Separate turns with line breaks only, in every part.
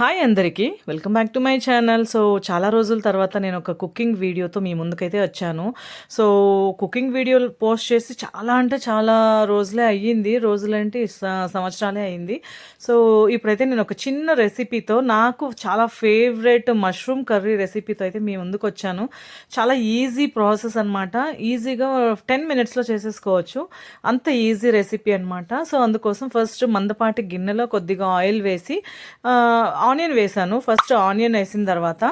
Hi అందరికీ. Welcome back to my channel. So చాలా రోజుల తర్వాత నేను ఒక కుకింగ్ వీడియోతో మీ ముందుకైతే వచ్చాను. సో కుకింగ్ వీడియోలు పోస్ట్ చేసి చాలా అంటే చాలా రోజులే అయ్యింది. రోజులంటే? సంవత్సరాలే అయ్యింది. సో ఇప్పుడైతే నేను ఒక చిన్న రెసిపీతో నాకు చాలా ఫేవరెట్ మష్రూమ్ కర్రీ రెసిపీతో అయితే మీ ముందుకు వచ్చాను. చాలా ఈజీ ప్రాసెస్ అనమాట ఈజీగా టెన్ మినిట్స్లో చేసేసుకోవచ్చు. అంత ఈజీ రెసిపీ అనమాట సో అందుకోసం ఫస్ట్ మందపాటి గిన్నెలో కొద్దిగా ఆయిల్ వేసి ఆనియన్ వేసాను ఫస్ట్ ఆనియన్ వేసిన తర్వాత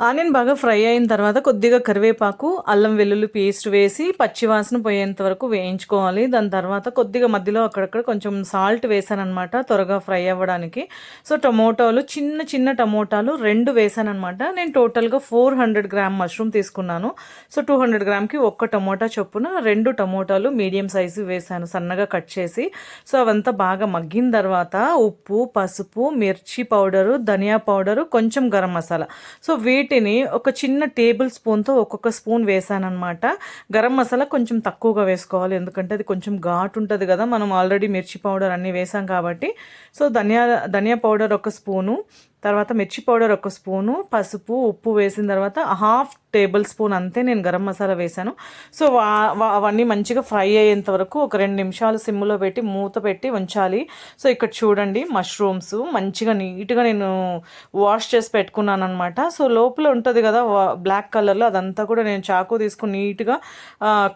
ఆనియన్ బాగా ఫ్రై అయిన తర్వాత కొద్దిగా కరివేపాకు అల్లం వెల్లుల్లి పేస్ట్ వేసి పచ్చివాసన పోయేంత వరకు వేయించుకోవాలి. దాని తర్వాత కొద్దిగా మధ్యలో అక్కడక్కడ కొంచెం సాల్ట్ వేసానమాట త్వరగా ఫ్రై అవ్వడానికి. సో టమోటాలు చిన్న చిన్న టమోటాలు రెండు వేసానమాట నేను టోటల్గా ఫోర్ హండ్రెడ్ గ్రామ్ మష్రూమ్ తీసుకున్నాను. సో టూ హండ్రెడ్ గ్రామ్కి ఒక్క టమోటా చొప్పున రెండు టమోటాలు మీడియం సైజు వేసాను సన్నగా కట్ చేసి. సో అవంతా బాగా మగ్గిన తర్వాత ఉప్పు పసుపు మిర్చి పౌడరు ధనియా పౌడరు కొంచెం గరం మసాలా. సో వీటిని ఒక చిన్న టేబుల్ స్పూన్తో ఒక్కొక్క స్పూన్ వేసానమాట గరం మసాలా కొంచెం తక్కువగా వేసుకోవాలి. ఎందుకంటే అది కొంచెం ఘాటు ఉంటుంది కదా. మనం ఆల్రెడీ మిర్చి పౌడర్ అన్నీ వేసాం కాబట్టి. సో ధనియా ధనియా పౌడర్ ఒక స్పూను. తర్వాత మిర్చి పౌడర్ ఒక స్పూను పసుపు ఉప్పు వేసిన తర్వాత హాఫ్ టేబుల్ స్పూన్ అంతే నేను గరం మసాలా వేసాను సో అవన్నీ మంచిగా ఫ్రై అయ్యేంత వరకు ఒక రెండు నిమిషాలు సిమ్లో పెట్టి మూత పెట్టి ఉంచాలి. సో ఇక్కడ చూడండి మష్రూమ్స్ మంచిగా నీట్గా నేను వాష్ చేసి పెట్టుకున్నాను అనమాట సో లోపల ఉంటుంది కదా బ్లాక్ కలర్లో అదంతా కూడా నేను చాకు తీసుకుని నీట్గా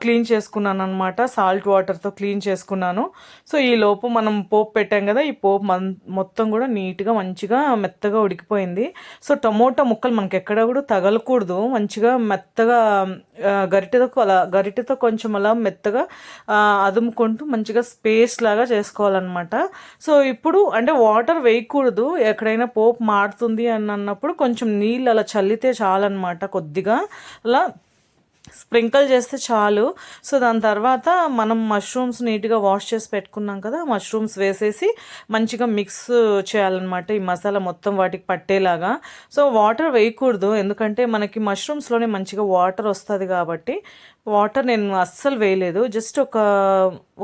క్లీన్ చేసుకున్నాను అనమాట సాల్ట్ వాటర్తో క్లీన్ చేసుకున్నాను. సో ఈ లోపు మనం పోపు పెట్టాం కదా ఈ పోపు మొత్తం కూడా నీట్గా మంచిగా మెత్తగా ఉడికిపోయింది. సో టమోటా ముక్కలు మనకి ఎక్కడ కూడా తగలకూడదు. మంచిగా మెత్తగా గరిటెతో అలా గరిటెతో కొంచెం అలా మెత్తగా అదుముకుంటూ మంచిగా స్పేస్ లాగా చేసుకోవాలన్నమాట. సో ఇప్పుడు అంటే వాటర్ వేయకూడదు. ఎక్కడైనా పోపు మాడుతుంది అని అన్నప్పుడు కొంచెం నీళ్ళు అలా చల్లితే చాలన్నమాట కొద్దిగా. అలా స్ప్రింకిల్ చేస్తే చాలు. సో దాని తర్వాత మనం మష్రూమ్స్ నీట్గా వాష్ చేసి పెట్టుకున్నాం కదా మష్రూమ్స్ వేసేసి మంచిగా మిక్స్ చేయాలన్నమాట ఈ మసాలా మొత్తం వాటికి పట్టేలాగా. సో వాటర్ వేయకూడదు ఎందుకంటే మనకి మష్రూమ్స్లోనే మంచిగా వాటర్ వస్తుంది కాబట్టి వాటర్ నేను అస్సలు వేయలేదు. జస్ట్ ఒక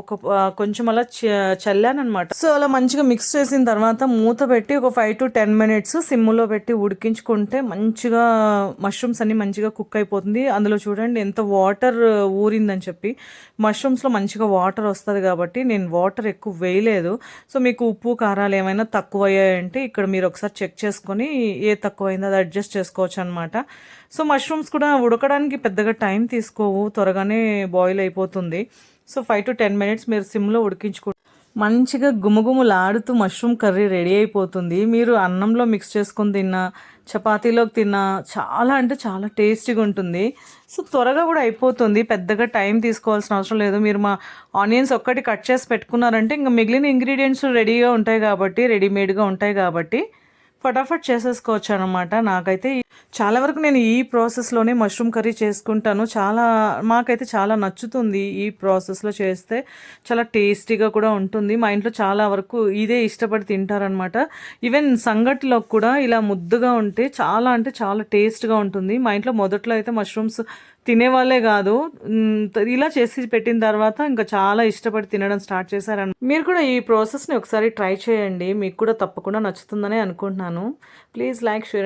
ఒక కొంచెం అలా చల్లాను అనమాట సో అలా మంచిగా మిక్స్ చేసిన తర్వాత మూత పెట్టి ఒక ఫైవ్ టు టెన్ మినిట్స్ సిమ్లో పెట్టి ఉడికించుకుంటే మంచిగా మష్రూమ్స్ అన్ని మంచిగా కుక్ అయిపోతుంది. అందులో చూడండి ఎంత వాటర్ ఊరిందని చెప్పి. మష్రూమ్స్లో మంచిగా వాటర్ వస్తుంది కాబట్టి నేను వాటర్ ఎక్కువ వేయలేదు. సో మీకు ఉప్పు కారాలు ఏమైనా తక్కువ అయ్యాయంటే ఇక్కడ మీరు ఒకసారి చెక్ చేసుకొని ఏ తక్కువ అయిందో అది అడ్జస్ట్ చేసుకోవచ్చు అనమాట సో మష్రూమ్స్ కూడా ఉడకడానికి పెద్దగా టైం తీసుకోవు త్వరగానే బాయిల్ అయిపోతుంది. So five to ten minutes మీరు సిమ్లో ఉడికించుకుంటే మంచిగా గుమగుమలాడుతూ మష్రూమ్ కర్రీ రెడీ అయిపోతుంది. మీరు అన్నంలో మిక్స్ చేసుకొని తిన్నా చపాతీలోకి తిన్నా చాలా అంటే చాలా టేస్టీగా ఉంటుంది. సో త్వరగా కూడా అయిపోతుంది. పెద్దగా టైం తీసుకోవాల్సిన అవసరం లేదు. మీరు మా ఆనియన్స్ ఒక్కటి కట్ చేసి పెట్టుకున్నారంటే ఇంకా మిగిలిన ఇంగ్రీడియంట్స్ రెడీగా ఉంటాయి కాబట్టి రెడీమేడ్గా ఉంటాయి కాబట్టి ఫటాఫట్ చేసేసుకోవచ్చు అనమాట నాకైతే చాలా వరకు నేను ఈ ప్రాసెస్లోనే మష్రూమ్ కర్రీ చేసుకుంటాను. చాలా మాకైతే చాలా నచ్చుతుంది ఈ ప్రాసెస్లో చేస్తే. చాలా టేస్టీగా కూడా ఉంటుంది. మా ఇంట్లో చాలా వరకు ఇదే ఇష్టపడి తింటారనమాట. ఈవెన్ సంగటిలో కూడా ఇలా ముద్దుగా ఉంటే చాలా అంటే చాలా టేస్ట్గా ఉంటుంది. మా ఇంట్లో మొదట్లో అయితే మష్రూమ్స్ తినేవాళ్ళే కాదు. ఇలా చేసి పెట్టిన తర్వాత ఇంకా చాలా ఇష్టపడి తినడం స్టార్ట్ చేశారని మీరు కూడా ఈ ప్రాసెస్ని ఒకసారి ట్రై చేయండి. మీకు కూడా తప్పకుండా నచ్చుతుందని అనుకుంటున్నాను. Please like share